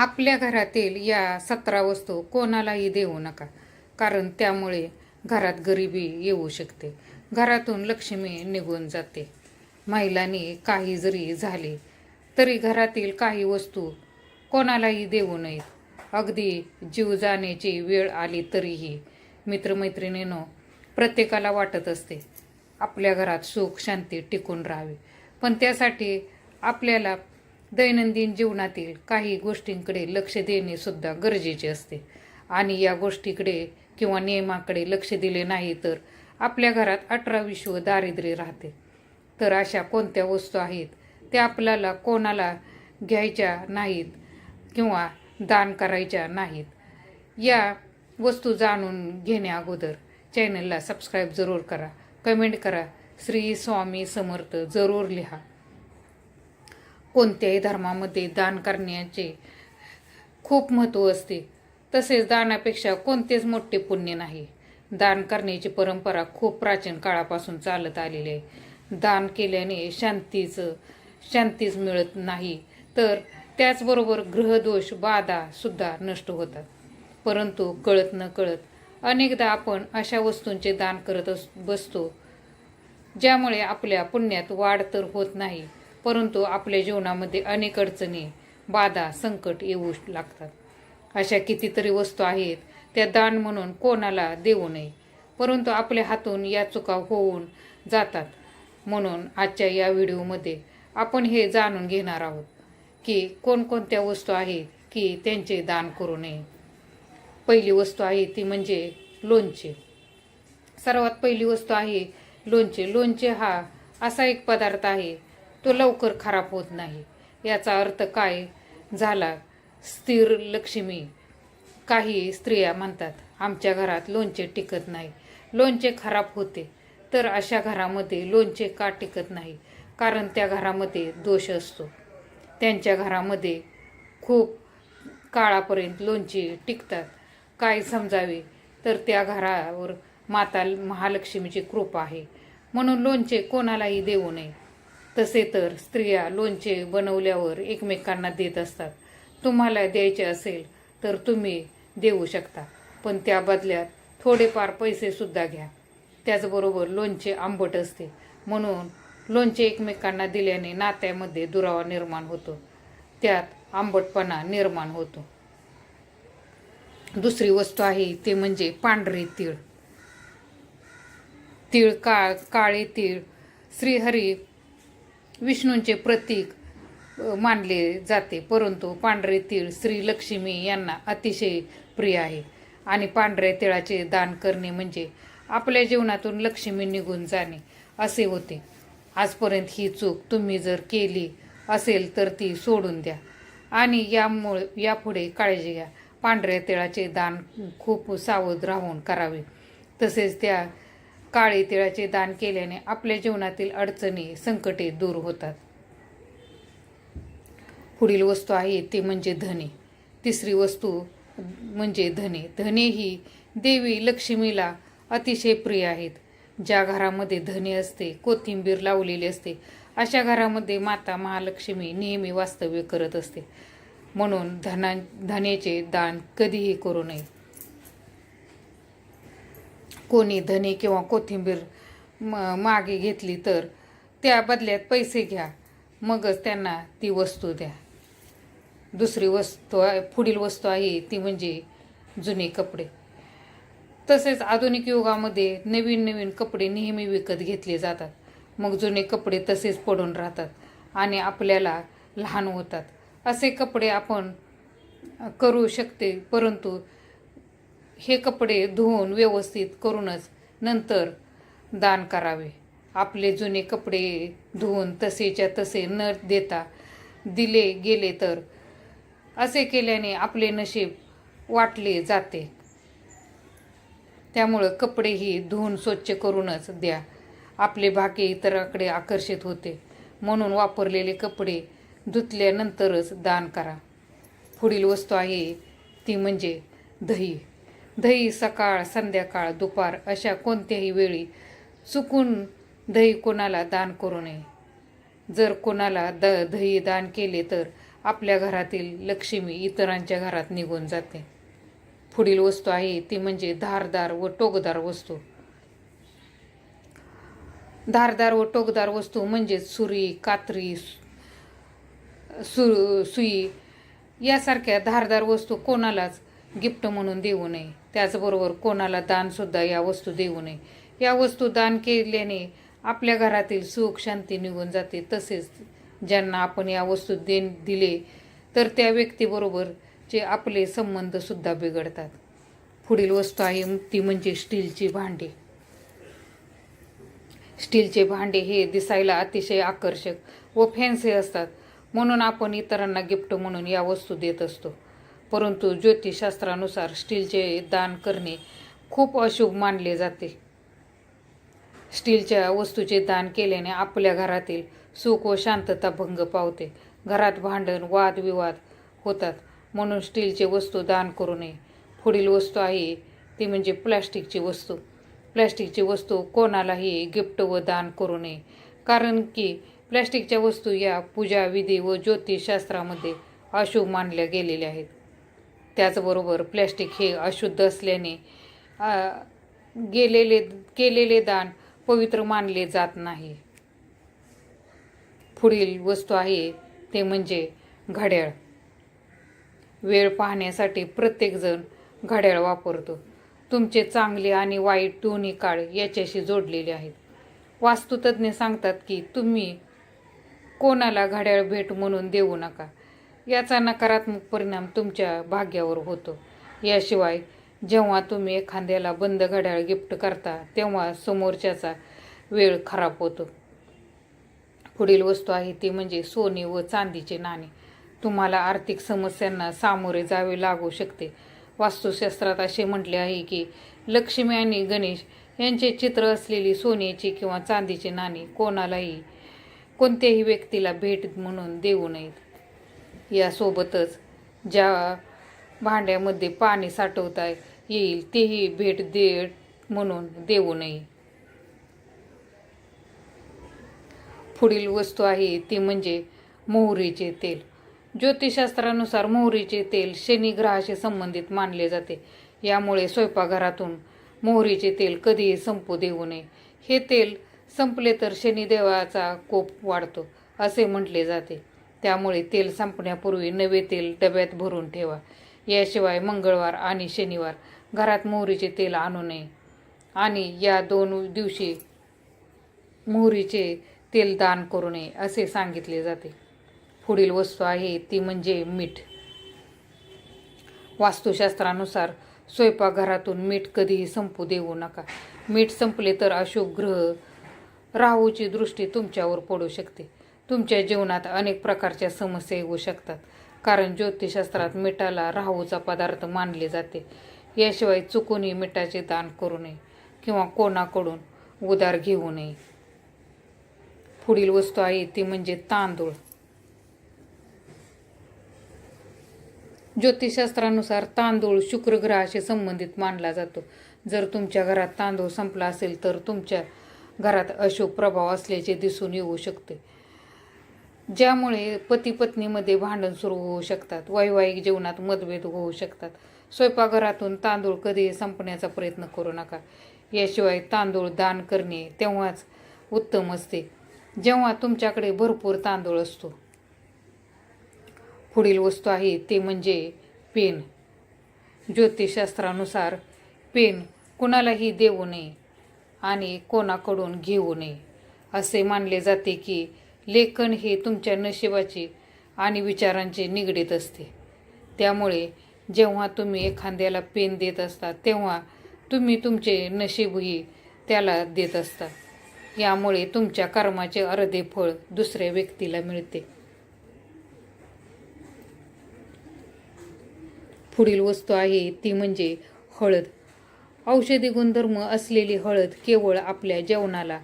आपल्या घरातील या सतरा वस्तू कोणालाही देऊ नका कारण त्यामुळे घरात गरिबी येऊ शकते. घरातून लक्ष्मी निघून जाते. महिलांनी काही जरी झाले तरी घरातील काही वस्तू कोणालाही देऊ नयेत. अगदी जीव जाण्याची वेळ आली तरीही मित्रमैत्रिणीनो प्रत्येकाला वाटत असते आपल्या घरात सुख शांती टिकून राहावी. पण त्यासाठी आपल्याला दैनंदिन जीवनातील काही गोष्टींकडे लक्ष देणे सुद्धा गरजेचे असते. आणि या गोष्टीकडे किंवा नियमाकडे लक्ष दिले नाही तर आपल्या घरात अठरा विश्व दारिद्र्य राहते. तर अशा कोणत्या वस्तू आहेत? त्या आपल्याला कोणाला घ्यायच्या नाहीत किंवा दान करायच्या नाहीत. या वस्तू जाणून घेण्या अगोदर चॅनलला सबस्क्राईब जरूर करा. कमेंट करा. श्री स्वामी समर्थ जरूर लिहा. कोणत्याही धर्मामध्ये दान करण्याचे खूप महत्त्व असते. तसेच दानापेक्षा कोणतेच मोठे पुण्य नाही. दान करण्याची परंपरा खूप प्राचीन काळापासून चालत आलेली आहे. दान केल्याने शांतीचं शांतीच मिळत नाही. तर त्याचबरोबर ग्रहदोष बाधासुद्धा नष्ट होतात. परंतु कळत न कळत अनेकदा आपण अशा वस्तूंचे दान करत अस बसतो ज्यामुळे आपल्या पुण्यात वाढ तर होत नाही. परंतु आपल्या जीवनामध्ये अनेक अडचणी बाधा संकट येऊ लागतात. अशा कितीतरी वस्तू आहेत त्या दान म्हणून कोणाला देऊ नये. परंतु आपल्या हातून या चुका होऊन जातात. म्हणून आजच्या या व्हिडिओमध्ये आपण हे जाणून घेणार आहोत की कोणकोणत्या वस्तू आहेत की त्यांचे दान करू नये. पहिली वस्तू आहे ती म्हणजे लोणचे. सर्वात पहिली वस्तू आहे लोणचे. लोणचे हा असा एक पदार्थ आहे तो लवकर खराब होत नाही. याचा अर्थ काय? झाला. स्थिर लक्ष्मी. काही स्त्रिया म्हणतात आमच्या घरात लोणचे टिकत नाही. लोणचे खराब होते. तर अशा घरामध्ये लोणचे का टिकत नाही? कारण त्या घरामध्ये दोष असतो. त्यांच्या घरामध्ये खूप काळापर्यंत लोणचे टिकतात. काय समजावे? तर त्या घरावर माता महालक्ष्मीची कृपा आहे. म्हणून लोणचे कोणालाही देऊ नये. तसे तर स्त्रिया लोणचे बनवल्यावर एकमेकांना देत असतात. तुम्हाला द्यायचे असेल तर तुम्ही देऊ शकता. पण त्या बदल्यात थोडेफार पैसेसुद्धा घ्या. त्याचबरोबर लोणचे आंबट असते. म्हणून लोणचे एकमेकांना दिल्याने नात्यामध्ये दुरावा निर्माण होतो. त्यात आंबटपणा निर्माण होतो. दुसरी वस्तू आहे ते म्हणजे पांढरे तीळ. तीळ काळ काळे तीळ. श्रीहरी विष्णूंचे प्रतीक मानले जाते. परंतु पांढरे तीळ श्री लक्ष्मी यांना अतिशय प्रिय आहे. आणि पांढऱ्या तिळाचे दान करणे म्हणजे आपल्या जीवनातून लक्ष्मी निघून जाणे असे होते. आजपर्यंत ही चूक तुम्ही जर केली असेल तर ती सोडून द्या. आणि यामुळे यापुढे काळजी घ्या. पांढऱ्या तिळाचे दान खूप सावध राहून करावे. तसेच त्या काळे तिळाचे दान केल्याने आपल्या जीवनातील अडचणी संकटे दूर होतात. पुढील वस्तू आहे ते म्हणजे धने. तिसरी वस्तू म्हणजे धने. धने ही देवी लक्ष्मीला अतिशय प्रिय आहेत. ज्या घरामध्ये धने असते कोथिंबीर लावलेली असते अशा घरामध्ये माता महालक्ष्मी नेहमी वास्तव्य करत असते. म्हणून धना धनेचे दान कधीही करू नये. कोणी धने किंवा कोथिंबीर म मागे घेतली तर त्या बदल्यात पैसे घ्या. मगच त्यांना ती वस्तू द्या. दुसरी वस्तू आहे पुढील वस्तू आहे ती म्हणजे जुने कपडे. तसेच आधुनिक युगामध्ये नवीन नवीन कपडे नेहमी विकत घेतले जातात. मग जुने कपडे तसेच पडून राहतात आणि आपल्याला लहान होतात. असे कपडे आपण करू शकते परंतु हे कपडे धुवून व्यवस्थित करूनच नंतर दान करावे. आपले जुने कपडे धुवून तसेच्या तसे न देता दिले गेले तर असे केल्याने आपले नशीब वाटले जाते. त्यामुळं कपडेही धुवून स्वच्छ करूनच द्या. आपले भाके इतराकडे आकर्षित होते. म्हणून वापरलेले कपडे धुतल्यानंतरच दान करा. पुढील वस्तू आहे ती म्हणजे दही. दही सकाळ संध्याकाळ दुपार अशा कोणत्याही वेळी चुकून दही कोणाला दान करू नये. जर कोणाला द दही दान केले तर आपल्या घरातील लक्ष्मी इतरांच्या घरात निघून जाते. पुढील वस्तू आहे ती म्हणजे धारदार व टोकदार वस्तू. धारदार व टोकदार वस्तू म्हणजेच सुरी कात्री सु सुई यासारख्या धारदार वस्तू कोणालाच गिफ्ट म्हणून देऊ नये. त्याचबरोबर कोणाला दानसुद्धा या वस्तू देऊ नये. या वस्तू दान केल्याने आपल्या घरातील सुख शांती निघून जाते. तसेच ज्यांना आपण या वस्तू दे दिले तर त्या व्यक्तीबरोबरचे आपले संबंधसुद्धा बिघडतात. पुढील वस्तू आहे ती म्हणजे स्टीलची भांडी. स्टीलचे भांडे हे दिसायला अतिशय आकर्षक व फॅन्सी असतात. म्हणून आपण इतरांना गिफ्ट म्हणून या वस्तू देत असतो. परंतु ज्योतिषशास्त्रानुसार स्टीलचे दान करणे खूप अशुभ मानले जाते. स्टीलच्या वस्तूचे दान केल्याने आपल्या घरातील सुख व शांतता भंग पावते. घरात भांडण वादविवाद होतात. म्हणून स्टीलचे वस्तू दान करू नये. पुढील वस्तू आहे ती म्हणजे प्लॅस्टिकची वस्तू. प्लॅस्टिकची वस्तू कोणालाही गिफ्ट व दान करू नये. कारण की प्लॅस्टिकच्या वस्तू या पूजा विधी व ज्योतिषशास्त्रामध्ये अशुभ मानल्या गेलेल्या आहेत. त्याचबरोबर प्लॅस्टिक हे अशुद्ध असल्याने गेलेले केलेले दान पवित्र मानले जात नाही. पुढील वस्तू आहे ते म्हणजे घड्याळ. वेळ पाहण्यासाठी प्रत्येकजण घड्याळ वापरतो. तुमचे चांगले आणि वाईट दोन्ही काळ याच्याशी जोडलेले आहेत. वास्तुतज्ञ सांगतात की तुम्ही कोणाला घड्याळ भेट म्हणून देऊ नका. याचा नकारात्मक परिणाम तुमच्या भाग्यावर होतो. याशिवाय जेव्हा तुम्ही एखाद्याला बंद घड्याळ गिफ्ट करता तेव्हा समोरच्याचा वेळ खराब होतो. पुढील वस्तू आहे ती म्हणजे सोने व चांदीचे नाणे. तुम्हाला आर्थिक समस्यांना सामोरे जावे लागू शकते. वास्तुशास्त्रात असे म्हटले आहे की लक्ष्मी आणि गणेश यांचे चित्र असलेली सोन्याची किंवा चांदीची नाणी कोणालाही कोणत्याही व्यक्तीला भेट म्हणून देऊ नयेत. यासोबतच ज्या भांड्यामध्ये पाणी साठवता येईल तेही भेट दे म्हणून देऊ नये. पुढील वस्तू आहे ती म्हणजे मोहरीचे तेल. ज्योतिषशास्त्रानुसार मोहरीचे तेल शनी ग्रहाशी संबंधित मानले जाते. यामुळे स्वयंपाकघरातून मोहरीचे तेल कधीही संपू देऊ नये. हे तेल संपले तर शनिदेवाचा कोप वाढतो असे म्हटले जाते. त्यामुळे तेल संपण्यापूर्वी नवे तेल डब्यात भरून ठेवा. याशिवाय मंगळवार आणि शनिवार घरात मोहरीचे तेल आणू नये. आणि या दोन दिवशी मोहरीचे तेल दान करू नये असे सांगितले जाते. पुढील वस्तू आहे ती म्हणजे मीठ. वास्तुशास्त्रानुसार स्वयंपाकघरातून मीठ कधीही संपू देऊ नका. मीठ संपले तर अशुभ ग्रह राहूची दृष्टी तुमच्यावर पडू शकते. तुमच्या जीवनात अनेक प्रकारच्या समस्या येऊ शकतात. कारण ज्योतिषशास्त्रात मिठाला राहूचा पदार्थ मानले जाते. याशिवाय चुकूनही मिठाचे दान करू नये किंवा कोणाकडून उदार घेऊ नये. पुढील वस्तू आहे ती म्हणजे तांदूळ. ज्योतिषशास्त्रानुसार तांदूळ शुक्रग्रहाशी संबंधित मानला जातो. जर तुमच्या घरात तांदूळ संपला असेल तर तुमच्या घरात अशुभ प्रभाव असल्याचे दिसून येऊ शकते. ज्यामुळे पती पत्नीमध्ये भांडण सुरू होऊ शकतात वैवाहिक जीवनात मतभेद होऊ शकतात. स्वयंपाकघरातून तांदूळ कधीही संपण्याचा प्रयत्न करू नका. याशिवाय तांदूळ दान करणे तेव्हाच उत्तम असते जेव्हा तुमच्याकडे भरपूर तांदूळ असतो. पुढील वस्तू आहे ते म्हणजे पेन. ज्योतिषशास्त्रानुसार पेन कुणालाही देऊ नये आणि कोणाकडून घेऊ नये असे मानले जाते की लेखन हे तुमच्या नशिबाची आणि विचारांचे निगडीत असते. त्यामुळे जेव्हा तुम्ही एखाद्याला पेन देत असता तेव्हा तुम्ही तुमचे नशीबही त्याला देत असता. यामुळे तुमच्या कर्माचे अर्धे फळ दुसऱ्या व्यक्तीला मिळते. पुढील वस्तू आहे ती म्हणजे हळद. औषधी गुणधर्म असलेली हळद केवळ आपल्या जेवणाला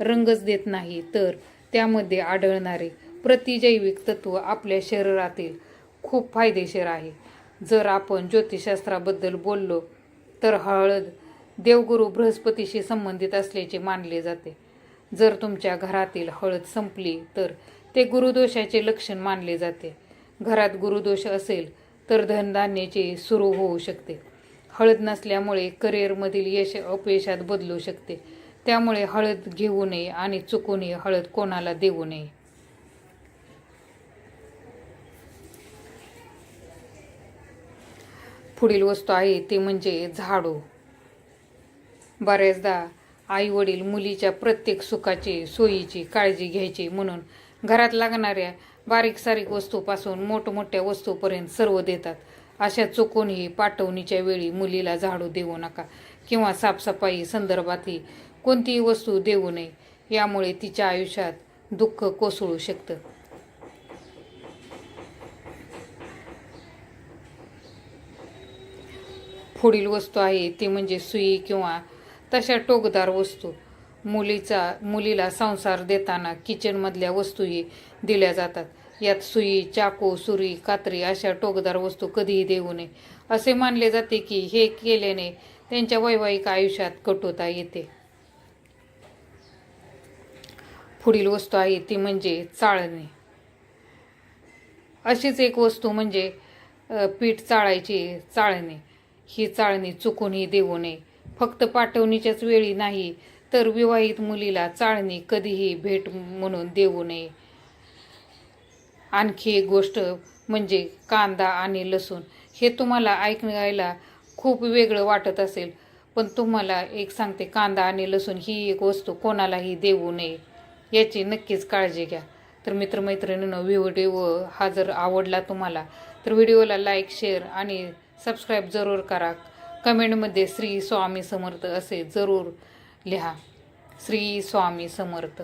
रंगच देत नाही तर त्यामध्ये आढळणारे प्रतिजैविक तत्व आपल्या शरीरातील खूप फायदेशीर आहे. जर आपण ज्योतिषशास्त्राबद्दल बोललो तर हळद देवगुरु बृहस्पतीशी संबंधित असल्याचे मानले जाते. जर तुमच्या घरातील हळद संपली तर ते गुरुदोषाचे लक्षण मानले जाते. घरात गुरुदोष असेल तर धनधान्याचे सुरू होऊ शकते. हळद नसल्यामुळे करिअरमधील यश अपयशात बदलू शकते. त्यामुळे हळद घेऊ नये आणि चुकूनही हळद कोणाला देऊ नये. पुढील वस्तू आहे ते म्हणजे झाडू. बऱ्याचदा आई वडील मुलीच्या प्रत्येक सुखाची सोयीची काळजी घ्यायची म्हणून घरात लागणाऱ्या बारीक सारीक वस्तूपासून मोठमोठ्या वस्तूपर्यंत सर्व देतात. अशा चुकूनही पाठवणीच्या वेळी मुलीला झाडू देऊ नका किंवा साफसफाई संदर्भातही कोणतीही वस्तू देऊ नये. यामुळे तिच्या आयुष्यात दुःख कोसळू शकतं. पुढील वस्तू आहे ती म्हणजे सुई किंवा तशा टोकदार वस्तू. मुलीचा मुलीला संसार देताना किचनमधल्या वस्तूही दिल्या जातात. यात सुई चाकू सुरी कात्री अशा टोकदार वस्तू कधीही देऊ नये. असे मानले जाते की हे केल्याने त्यांच्या वैवाहिक आयुष्यात कटोता येते. पुढील वस्तू आहे ती म्हणजे चाळणी. अशीच एक वस्तू म्हणजे पीठ चाळायची चाळणी. ही चाळणी चुकूनही देऊ नये. फक्त पाठवणीच्याच वेळी नाही तर विवाहित मुलीला चाळणी कधीही भेट म्हणून देऊ नये. आणखी एक गोष्ट म्हणजे कांदा आणि लसूण. हे तुम्हाला ऐकायला खूप वेगळं वाटत असेल पण तुम्हाला एक सांगते कांदा आणि लसूण ही एक वस्तू कोणालाही देऊ नये. याची नक्कीच काळजी घ्या. तर मित्रमैत्रिणीनं व्हिडिओ हा जर आवडला तुम्हाला तर व्हिडिओला लाईक शेअर आणि सबस्क्राईब जरूर करा. कमेंटमध्ये श्री स्वामी समर्थ असे जरूर लिहा. श्री स्वामी समर्थ.